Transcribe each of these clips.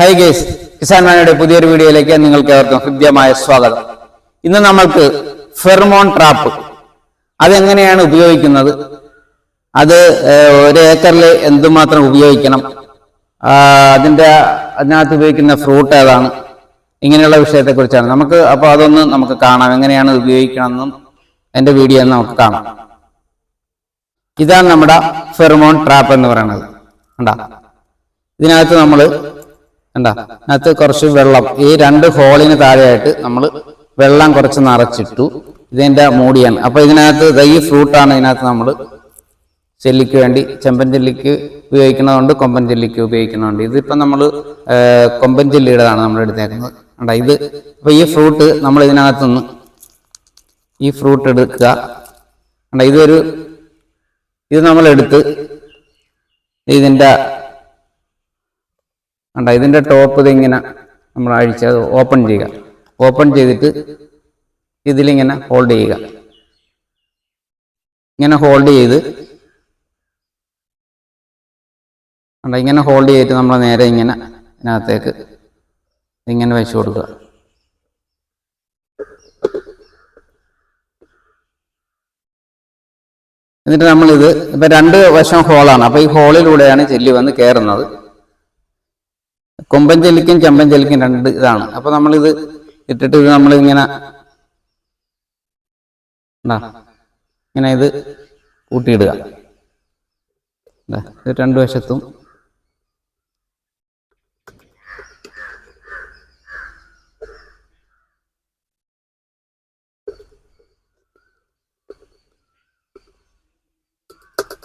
High guys Kisan മാനയുടെ പുതിയൊരു വീഡിയോയിലേക്ക് നിങ്ങൾക്ക് ഏവർക്കും ഹൃദ്യമായ സ്വാഗതം. ഇന്ന് നമ്മൾക്ക് ഫെർമോൺ ട്രാപ്പ് അതെങ്ങനെയാണ് ഉപയോഗിക്കുന്നത്? അത് ഒരു ഏക്കറിൽ എന്തുമാത്രം ഉപയോഗിക്കണം? അതിന്റെ അതിനകത്ത് ഉപയോഗിക്കുന്ന ഫ്രൂട്ട് ഏതാണ്? ഇങ്ങനെയുള്ള വിഷയത്തെക്കുറിച്ചാണ്. നമുക്ക് അപ്പോൾ അതൊന്ന് നമുക്ക് കാണാം എങ്ങനെയാണ് ഉപയോഗിക്കണമെന്നും എന്റെ വീഡിയോ നമുക്ക് കാണാം. ഇതാണ് നമ്മുടെ ഫെർമോൺ ട്രാപ്പ് എന്ന് പറയുന്നത്. കണ്ടാ? ഇതിനകത്ത് നമ്മൾ കണ്ടാ? അതിനകത്ത് കുറച്ച് വെള്ളം. ഈ രണ്ട് ഹോളിന് താഴെയായിട്ട് നമ്മൾ വെള്ളം കുറച്ച് നിറച്ചിട്ടു. ഇതിന്റെ മൂടിയാണ്. അപ്പൊ ഇതിനകത്ത് ഈ ഫ്രൂട്ടാണ് ഇതിനകത്ത് നമ്മൾ ചെല്ലിക്ക് വേണ്ടി ചെമ്പൻ ചെല്ലിക്ക് ഉപയോഗിക്കുന്നതുകൊണ്ട് കൊമ്പൻ ചെല്ലിക്ക് ഉപയോഗിക്കുന്നതുകൊണ്ട്. ഇതിപ്പോ നമ്മൾ കൊമ്പൻ ചെല്ലിയുടേതാണ് നമ്മൾ എടുത്തേക്കുന്നത്. കണ്ടാ ഇത് അപ്പൊ ഈ ഫ്രൂട്ട് നമ്മൾ ഇതിനകത്തുനിന്ന് ഈ ഫ്രൂട്ട് എടുക്കുക. കണ്ടാ ഇതൊരു ഇത് നമ്മൾ എടുത്ത് ഇതിന്റെ കണ്ട ഇതിന്റെ ടോപ്പ് ഇതിങ്ങനെ നമ്മൾ അഴിച്ച് ഓപ്പൺ ചെയ്യുക. ഓപ്പൺ ചെയ്തിട്ട് ഇതിലിങ്ങനെ ഹോൾഡ് ചെയ്യുക. ഇങ്ങനെ ഹോൾഡ് ചെയ്ത് കണ്ട ഇങ്ങനെ ഹോൾഡ് ചെയ്തിട്ട് നമ്മൾ നേരെ ഇങ്ങനെ ഇതിനകത്തേക്ക് ഇങ്ങനെ വെച്ച് കൊടുക്കുക. എന്നിട്ട് നമ്മളിത് ഇപ്പൊ രണ്ട് വശം ഹോളാണ് അപ്പോൾ ഈ ഹോളിലൂടെയാണ് ചെല്ലി വന്ന് കയറുന്നത്. കൊമ്പൻ ചെല്ലിക്കും ചെമ്പൻ ചെല്ലിക്കും രണ്ട് ഇതാണ്. അപ്പൊ നമ്മളിത് ഇട്ടിട്ട് നമ്മൾ ഇങ്ങനെ ഇങ്ങനെ ഇത് കൂട്ടിയിടുക. ഇത് രണ്ടു വശത്തും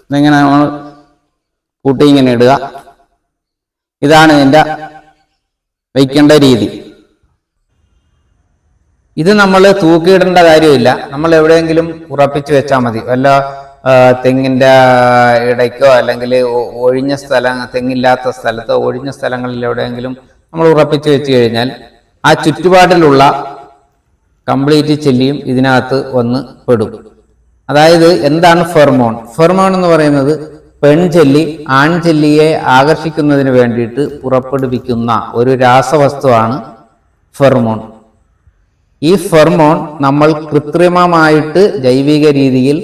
ഇതെങ്ങനെ നമ്മൾ കൂട്ടി ഇങ്ങനെ ഇടുക. ഇതാണ് ഇതിന്റെ വയ്ക്കേണ്ട രീതി. ഇത് നമ്മൾ തൂക്കിയിടേണ്ട കാര്യമില്ല. നമ്മൾ എവിടെയെങ്കിലും ഉറപ്പിച്ചു വെച്ചാൽ മതി. വല്ല തെങ്ങിന്റെ ഇടയ്ക്കോ അല്ലെങ്കിൽ ഒഴിഞ്ഞ സ്ഥലം തെങ്ങില്ലാത്ത സ്ഥലത്തോ ഒഴിഞ്ഞ സ്ഥലങ്ങളിൽ എവിടെയെങ്കിലും നമ്മൾ ഉറപ്പിച്ചു വെച്ച് കഴിഞ്ഞാൽ ആ ചുറ്റുപാടിലുള്ള കംപ്ലീറ്റ് ചെല്ലിയും ഇതിനകത്ത് വന്ന് പെടും. അതായത് എന്താണ് ഫെർമോൺ? ഫെർമോൺ എന്ന് പറയുന്നത് പെൺചെല്ലി ആൺചെല്ലിയെ ആകർഷിക്കുന്നതിന് വേണ്ടിയിട്ട് പുറപ്പെടുവിക്കുന്ന ഒരു രാസവസ്തുവാണ് ഫെർമോൺ. ഈ ഫെർമോൺ നമ്മൾ കൃത്രിമമായിട്ട് ജൈവിക രീതിയിൽ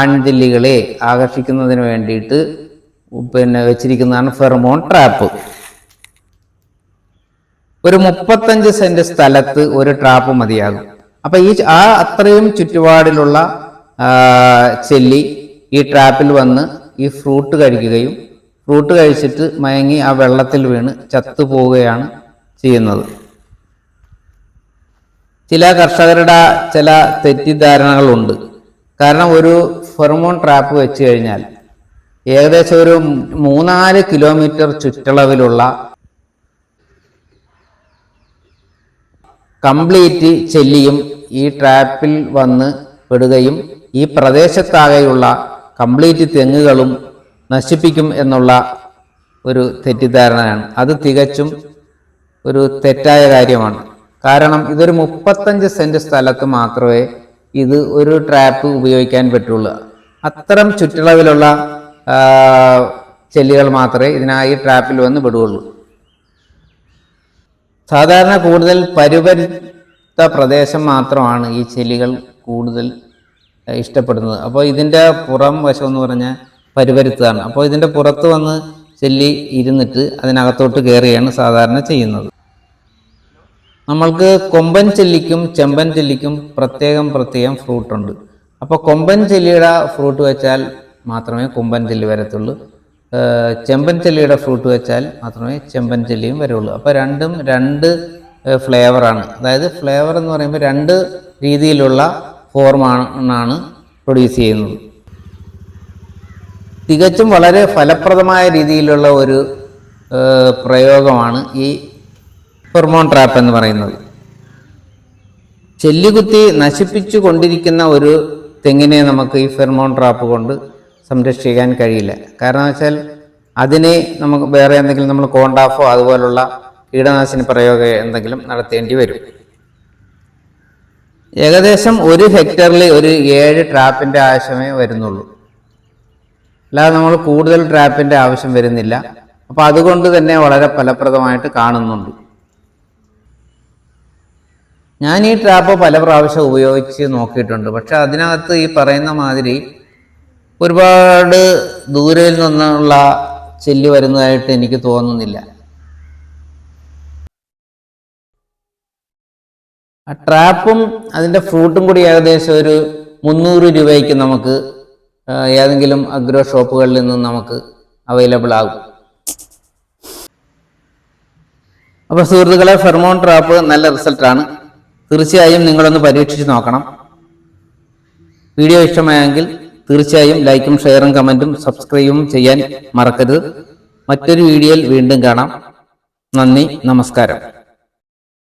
ആൺചെല്ലികളെ ആകർഷിക്കുന്നതിന് വേണ്ടിയിട്ട് പിന്നെ വെച്ചിരിക്കുന്നതാണ് ഫെർമോൺ ട്രാപ്പ്. ഒരു മുപ്പത്തഞ്ച് സെന്റ് സ്ഥലത്ത് ഒരു ട്രാപ്പ് മതിയാകും. അപ്പൊ ഈ ആ അത്രയും ചുറ്റുപാടിലുള്ള ചെല്ലി ഈ ട്രാപ്പിൽ വന്ന് ഈ ഫ്രൂട്ട് കഴിക്കുകയും ഫ്രൂട്ട് കഴിച്ചിട്ട് മയങ്ങി ആ വെള്ളത്തിൽ വീണ് ചത്തുപോവുകയാണ് ചെയ്യുന്നത്. ചില കർഷകരുടെ ചില തെറ്റിദ്ധാരണകളുണ്ട്. കാരണം ഒരു ഫെർമോൺ ട്രാപ്പ് വെച്ച് കഴിഞ്ഞാൽ ഏകദേശം ഒരു മൂന്നാൽ കിലോമീറ്റർ ചുറ്റളവിലുള്ള കംപ്ലീറ്റ് ചെല്ലിയും ഈ ട്രാപ്പിൽ വന്ന് പെടുകയും ഈ പ്രദേശത്താകെയുള്ള കംപ്ലീറ്റ് തെങ്ങുകളും നശിപ്പിക്കും എന്നുള്ള ഒരു തെറ്റിദ്ധാരണയാണ്. അത് തികച്ചും ഒരു തെറ്റായ കാര്യമാണ്. കാരണം ഇതൊരു മുപ്പത്തഞ്ച് സെന്റ് സ്ഥലത്ത് മാത്രമേ ഇത് ഒരു ട്രാപ്പ് ഉപയോഗിക്കാൻ പറ്റുള്ളൂ. അത്തരം ചുറ്റളവിലുള്ള ചെല്ലികൾ മാത്രമേ ഇതിനായി ട്രാപ്പിൽ വന്ന് വിടുകയുള്ളൂ. സാധാരണ കൂടുതൽ പരുപരുത്ത പ്രദേശം മാത്രമാണ് ഈ ചെല്ലികൾ കൂടുതൽ ഇഷ്ടപ്പെടുന്നത്. അപ്പോൾ ഇതിന്റെ പുറം വശം എന്ന് പറഞ്ഞാൽ പരുപരുത്താണ് അപ്പോൾ ഇതിന്റെ പുറത്ത് വന്ന് ചെല്ലി ഇരുന്നിട്ട് അതിനകത്തോട്ട് കയറുകയാണ് സാധാരണ ചെയ്യുന്നത്. നമ്മൾക്ക് കൊമ്പൻ ചെല്ലിക്കും ചെമ്പൻ ചെല്ലിക്കും പ്രത്യേകം പ്രത്യേകം ഫ്രൂട്ട് ഉണ്ട്. അപ്പോൾ കൊമ്പൻ ചെല്ലിയുടെ ഫ്രൂട്ട് വെച്ചാൽ മാത്രമേ കൊമ്പൻ ചെല്ലി വരത്തുള്ളൂ. ചെമ്പൻ ചെല്ലിയുടെ ഫ്രൂട്ട് വെച്ചാൽ മാത്രമേ ചെമ്പൻ ചെല്ലിയും വരുള്ളൂ. അപ്പോൾ രണ്ടും രണ്ട് ഫ്ലേവറാണ് അതായത് ഫ്ലേവർ എന്ന് പറയുമ്പോൾ രണ്ട് രീതിയിലുള്ള ഫോർമാണ് പ്രൊഡ്യൂസ് ചെയ്യുന്നത്. തികച്ചും വളരെ ഫലപ്രദമായ രീതിയിലുള്ള ഒരു പ്രയോഗമാണ് ഈ ഹോർമോൺ ട്രാപ്പ് എന്ന് പറയുന്നത്. ചെല്ലുകുത്തി നശിപ്പിച്ചു കൊണ്ടിരിക്കുന്ന ഒരു തെങ്ങിനെ നമുക്ക് ഈ ഫെർമോൺ ട്രാപ്പ് കൊണ്ട് സംരക്ഷിക്കാൻ കഴിയില്ല. കാരണം വെച്ചാൽ അതിനെ നമുക്ക് വേറെ എന്തെങ്കിലും നമ്മൾ കോണ്ടാഫോ അതുപോലുള്ള കീടനാശിനി പ്രയോഗം എന്തെങ്കിലും നടത്തേണ്ടി വരും. ഏകദേശം ഒരു ഹെക്ടറിൽ ഒരു ഏഴ് ട്രാപ്പിന്റെ ആവശ്യമേ വരുന്നുള്ളൂ. അല്ലാതെ നമ്മൾ കൂടുതൽ ട്രാപ്പിന്റെ ആവശ്യം വരുന്നില്ല. അപ്പോൾ അതുകൊണ്ട് തന്നെ വളരെ ഫലപ്രദമായിട്ട് കാണുന്നുണ്ട്. ഞാൻ ഈ ട്രാപ്പ് പല പ്രാവശ്യം ഉപയോഗിച്ച് നോക്കിയിട്ടുണ്ട്. പക്ഷെ അതിനകത്ത് ഈ പറയുന്ന മാതിരി ഒരുപാട് ദൂരയിൽ നിന്നുള്ള ചെല്ലി വരുന്നതായിട്ട് എനിക്ക് തോന്നുന്നില്ല. ആ ട്രാപ്പും അതിന്റെ ഫ്രൂട്ടും കൂടി ഏകദേശം ഒരു മുന്നൂറ് രൂപയ്ക്ക് നമുക്ക് ഏതെങ്കിലും അഗ്രോ ഷോപ്പുകളിൽ നിന്നും നമുക്ക് അവൈലബിൾ ആകും. അപ്പോൾ സുഹൃത്തുക്കളെ ഫെർമോൺ ട്രാപ്പ് നല്ല റിസൾട്ടാണ് തീർച്ചയായും നിങ്ങളൊന്ന് പരീക്ഷിച്ച് നോക്കണം. വീഡിയോ ഇഷ്ടമായെങ്കിൽ തീർച്ചയായും ലൈക്കും ഷെയറും കമന്റും സബ്സ്ക്രൈബും ചെയ്യാൻ മറക്കരുത്. മറ്റൊരു വീഡിയോയിൽ വീണ്ടും കാണാം. നന്ദി നമസ്കാരം.